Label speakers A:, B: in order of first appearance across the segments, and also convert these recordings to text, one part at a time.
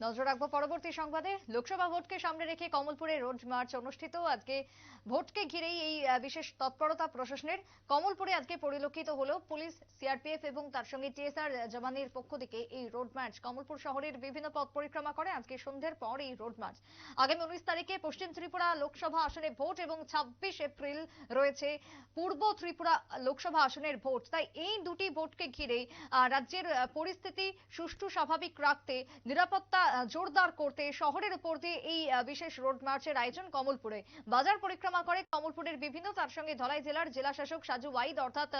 A: নজর রাখব পরবর্তী সংবাদে। লোকসভা ভোটকে সামনে রেখে কমলপুরে রোড মার্চ অনুষ্ঠিত। আজকে ভোটকে ঘিরেই এই বিশেষ তৎপরতা প্রশাসনের। কমলপুরে আজকে পরিলক্ষিত হলো পুলিশ, সিআরপিএফ এবং তার সঙ্গে টিএসআর জওয়ানের পক্ষ থেকে এই রোড মার্চ। কমলপুর শহরের বিভিন্ন পথ পরিক্রমা করে আজকে সন্ধ্যের পর এই রোড মার্চ। আগামী উনিশ তারিখে পশ্চিম ত্রিপুরা লোকসভা আসনে ভোট এবং ছাব্বিশ এপ্রিল রয়েছে। পূর্ব ত্রিপুরা লোকসভা আসনের ভোট। তাই এই দুটি ভোটকে ঘিরে রাজ্যের পরিস্থিতি সুষ্ঠু স্বাভাবিক রাখতে, নিরাপত্তা জোরদার করতে শহরের উপর দিয়ে এই বিশেষ রোড মার্চের আয়োজন কমলপুরে। বাজার পরিক্রমা করে কমলপুরের বিভিন্ন, তার সঙ্গে ধলাই জেলার জেলা শাসক সাজু ওয়াইদ, অর্থাৎ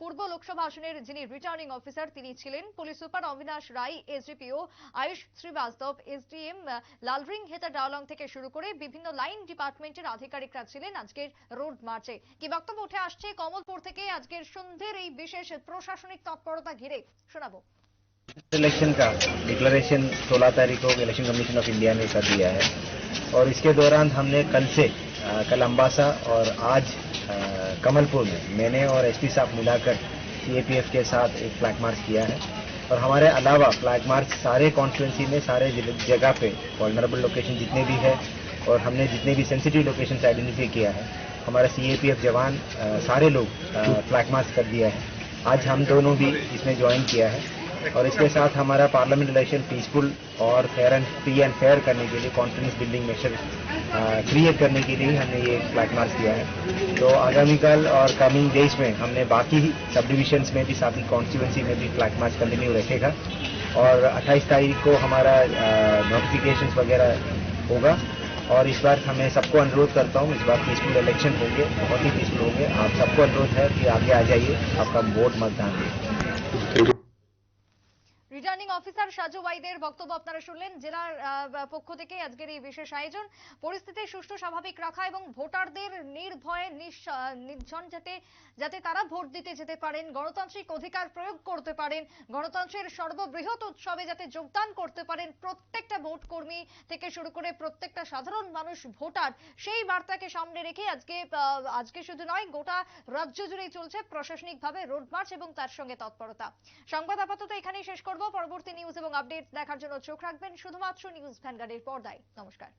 A: পূর্ব লোকসভা আসনের যিনি রিটার্নিং অফিসার তিনি ছিলেন। Police super Abinash Rai SDPO Ayush Srivastava SDM Lalringheta Dawlong থেকে শুরু করে বিভিন্ন লাইন ডিপার্টমেন্টের আধিকারিকরা ছিলেন আজকের রোড মার্চে। কি বক্তব্য উঠে আসছে কমলপুর থেকে? আজকের সন্ধ্যের এই বিশেষ প্রশাসনিক তৎপরতা ঘিরে শোনাবো।
B: इलेक्शन का डिक्लेरेशन 16 तारीख को इलेक्शन कमीशन ऑफ़ इंडिया ने कर दिया है। और इसके दौरान हमने कल से कल अम्बासा और आज कमलपुर में मैंने और एसपी साहब मिलाकर सीएपीएफ के साथ एक फ्लैग मार्च किया है। और हमारे अलावा फ्लैग मार्च सारे कॉन्स्टिट्यूंसी में, सारे जगह पे वॉल्नरेबल लोकेशन जितने भी है और हमने जितने भी सेंसिटिव लोकेशन आइडेंटिफाई किया है, हमारा सीएपीएफ जवान सारे लोग फ्लैग मार्च कर दिया है। आज हम दोनों भी इसमें ज्वाइन किया है। और इसके साथ हमारा पार्लियामेंट इलेक्शन पीसफुल और fair and free and fair करने के लिए कॉन्फिडेंस बिल्डिंग मेजर क्रिएट करने के लिए हमने ये फ्लैग मार्च किया है। तो आगामी कल और कमिंग डेज़ में हमने बाकी सब डिविजन्स में भी, साथ ही कॉन्स्टिट्यूंसी में भी फ्लैग मार्च कंटिन्यू रखेगा। और 28 तारीख को हमारा नोटिफिकेशन वगैरह होगा। और इस बार हमें सबको अनुरोध करता हूँ, इस बार पीसफुल इलेक्शन होंगे, बहुत ही पीसफुल होंगे। आप सबको अनुरोध है कि आगे आ जाइए, आपका वोट मतदान दें
A: রিটার্নিং অফিসার সাজু ওয়াইদের বক্তব্য আপনারা শুনলেন। জেলার পক্ষ থেকে আজকের এই বিশেষ আয়োজন। পরিস্থিতি সুষ্ঠু, স্বাভাবিক রাখা এবং ভোটারদের নির্ভয়ে নির্ঝন যাতে যাতে তারা ভোট দিতে যেতে পারেন, গণতান্ত্রিক অধিকার প্রয়োগ করতে পারেন, গণতন্ত্রের সর্ববৃহৎ উৎসবে যাতে যোগদান করতে পারেন প্রত্যেকটা ভোট কর্মী থেকে শুরু করে প্রত্যেকটা সাধারণ মানুষ ভোটার, সেই বার্তাকে সামনে রেখে আজকে আজকে শুধু নয়, গোটা রাজ্য জুড়েই চলছে প্রশাসনিকভাবে রোড মার্চ এবং তার সঙ্গে তৎপরতা। সংবাদ আপাতত এখানেই শেষ করব। পরবর্তী নিউজ এবং আপডেট দেখার জন্য চোখ রাখবেন শুধুমাত্র নিউজ ভ্যানগার্ডের পর্দায়। নমস্কার।